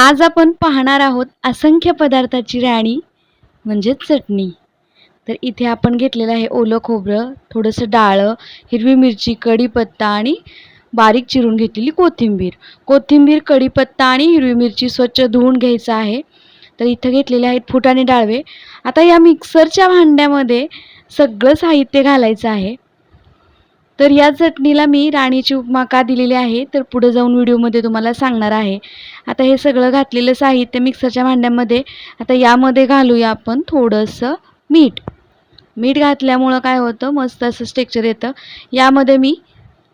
आज आपण पाहणार आहोत असंख्य पदार्थाची राणी म्हणजेच चटणी. तर इथे आपण घेतलेलं आहे ओलं खोबरं थोडंसं डाळं हिरवी मिरची कढीपत्ता आणि बारीक चिरून घेतलेली कोथिंबीर. कोथिंबीर कढीपत्ता आणि हिरवी मिरची स्वच्छ धुवून घ्यायचं आहे. तर इथं घेतलेले आहेत फुटाणे डाळवे. आता या मिक्सरच्या भांड्यामध्ये सगळं साहित्य घालायचं आहे. तर या चटणीला मी राणीची उपमा का दिलेली आहे तर पुढे जाऊन व्हिडिओमध्ये तुम्हाला सांगणार आहे. आता हे सगळं घातलेलं साहित्य मिक्सरच्या भांड्यामध्ये आता यामध्ये घालूया आपण थोडंसं मीठ. मीठ घातल्यामुळं काय होतं मस्त असं स्टेक्चर येतं. यामध्ये मी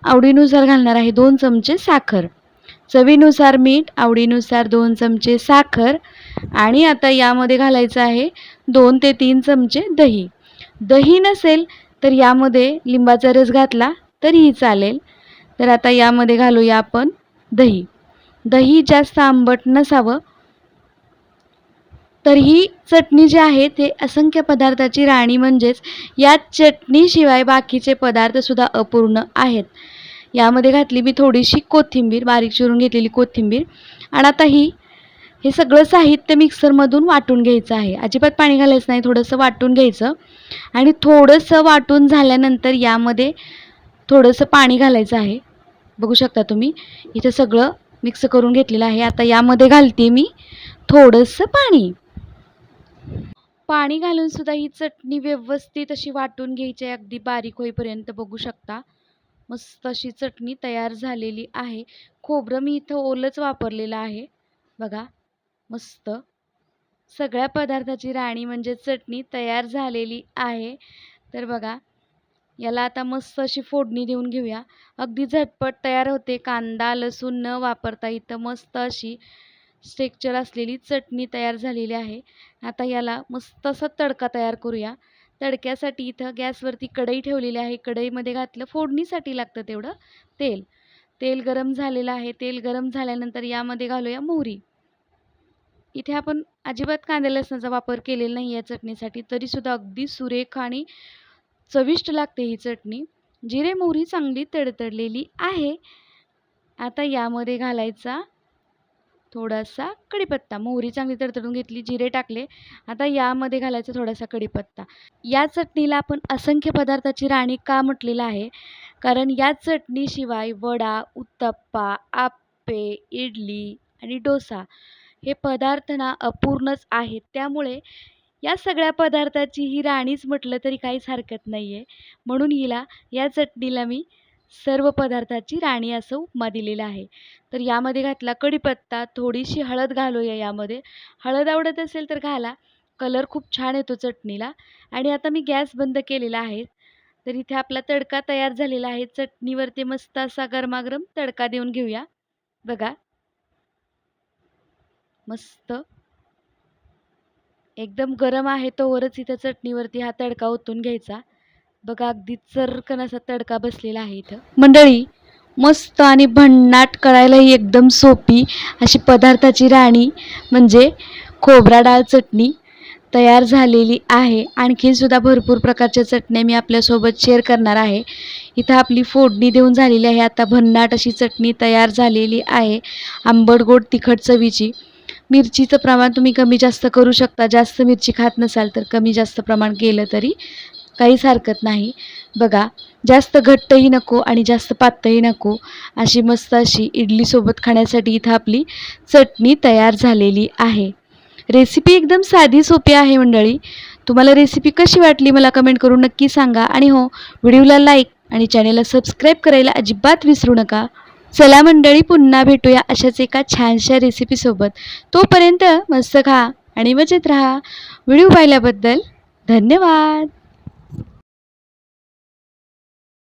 आवडीनुसार घालणार आहे दोन चमचे साखर. चवीनुसार मीठ आवडीनुसार दोन चमचे साखर आणि आता यामध्ये घालायचं आहे दोन ते तीन चमचे दही. दही नसेल तर यामध्ये लिंबाचा रस घातला तरीही चालेल. तर आता यामध्ये घालूया आपण दही. दही जास्त आंबट नसावं. तर ही चटणी जी आहे ते असंख्य पदार्थाची राणी म्हणजेच या चटणीशिवाय बाकीचे पदार्थसुद्धा अपूर्ण आहेत. यामध्ये घातली मी थोडीशी कोथिंबीर बारीक चिरून घेतलेली कोथिंबीर. आणि आता ही हे सगळं साहित्य मिक्सरमधून वाटून घ्यायचं आहे. अजिबात पाणी घालायचं नाही थोडंसं वाटून घ्यायचं. आणि थोडंसं वाटून झाल्यानंतर यामध्ये थोडंसं पाणी घालायचं आहे. बघू शकता तुम्ही इथं सगळं मिक्स करून घेतलेलं आहे. आता यामध्ये घालते मी थोडंसं पाणी. पाणी घालून सुद्धा ही चटणी व्यवस्थित अशी वाटून घ्यायची आहे. अगदी बारीक होईपर्यंत बघू शकता. मस्त अशी चटणी तयार झालेली आहे. खोबरं मी इथं ओलंच वापरलेलं आहे. बघा मस्त. सगळ्या पदार्थाची राणी म्हणजे चटणी तयार झालेली आहे. तर बघा याला आता मस्त अशी फोडणी देऊन घेऊया. अगदी झटपट तयार होते. कांदा लसूण न वापरता इथं मस्त अशी स्टेक्चर असलेली चटणी तयार झालेली आहे. आता याला मस्त असा तडका तयार करूया. तडक्यासाठी इथं गॅसवरती कढई ठेवलेली आहे. कढईमध्ये घातलं फोडणीसाठी लागतं तेवढं तेल. तेल गरम झालेलं आहे. तेल गरम झाल्यानंतर यामध्ये घालूया मोहरी. इथे आपण अजिबात कांदा लसणाचा वापर केलेला नाही या चटणीसाठी तरीसुद्धा अगदी सुरेख आणि चविष्ट लागते ही चटणी. जिरे मोहरी चांगली तडतडलेली आहे. आता यामध्ये घालायचा थोडासा कढीपत्ता. मोहरी चांगली तडतडून घेतली जिरे टाकले. आता यामध्ये घालायचा थोडासा कढीपत्ता. या चटणीला आपण असंख्य पदार्थाची राणी का म्हटलेलं आहे? कारण या चटणीशिवाय वडा उत्तप्पा आप्पे इडली आणि डोसा हे पदार्थ ना अपूर्णच आहेत. त्यामुळे या सगळ्या पदार्थाची ही राणीच म्हटलं तरी काहीच हरकत नाही आहे म्हणून हिला या चटणीला मी सर्व पदार्थाची राणी असं उपमा दिलेलं आहे. तर यामध्ये घातला कढीपत्ता थोडीशी हळद घालूया यामध्ये. हळद आवडत असेल तर घाला. कलर खूप छान येतो चटणीला. आणि आता मी गॅस बंद केलेला आहे. तर इथे आपला तडका तयार झालेला आहे. चटणीवरती मस्त असा गरमागरम तडका देऊन घेऊया. बघा. मस्त. एकदम गरम आहे तोवरच इथं चटणीवरती हा तडका ओतून घ्यायचा. बघा अगदी चरकन असा तडका बसलेला आहे इथं. मंडळी मस्त आणि भन्नाट करायलाही एकदम सोपी अशी पदार्थाची राणी म्हणजे खोबरा डाळ चटणी तयार झालेली आहे. आणखीनसुद्धा भरपूर प्रकारच्या चटण्या मी आपल्यासोबत शेअर करणार आहे. इथं आपली फोडणी देऊन झालेली आहे. आता भन्नाट अशी चटणी तयार झालेली आहे. आंबट गोड तिखट चवीची. मिरचीचं प्रमाण तुम्ही कमी जास्त करू शकता. जास्त मिरची खात नसाल तर कमी जास्त प्रमाण केलं तरी काहीच हरकत नाही. बघा जास्त घट्टही नको आणि जास्त पातही नको अशी मस्त अशी इडलीसोबत खाण्यासाठी इथं आपली चटणी तयार झालेली आहे. रेसिपी एकदम साधी सोपी आहे मंडळी. तुम्हाला रेसिपी कशी वाटली मला कमेंट करून नक्की सांगा. आणि हो व्हिडिओला लाईक आणि चॅनेलला सबस्क्राईब करायला अजिबात विसरू नका. चला मंडळी पुन्हा भेटूया अशाच एका छानशा रेसिपीसोबत तोपर्यंत मस्त खा आणि मजेत राहा. व्हिडिओ पाहिल्याबद्दल धन्यवाद.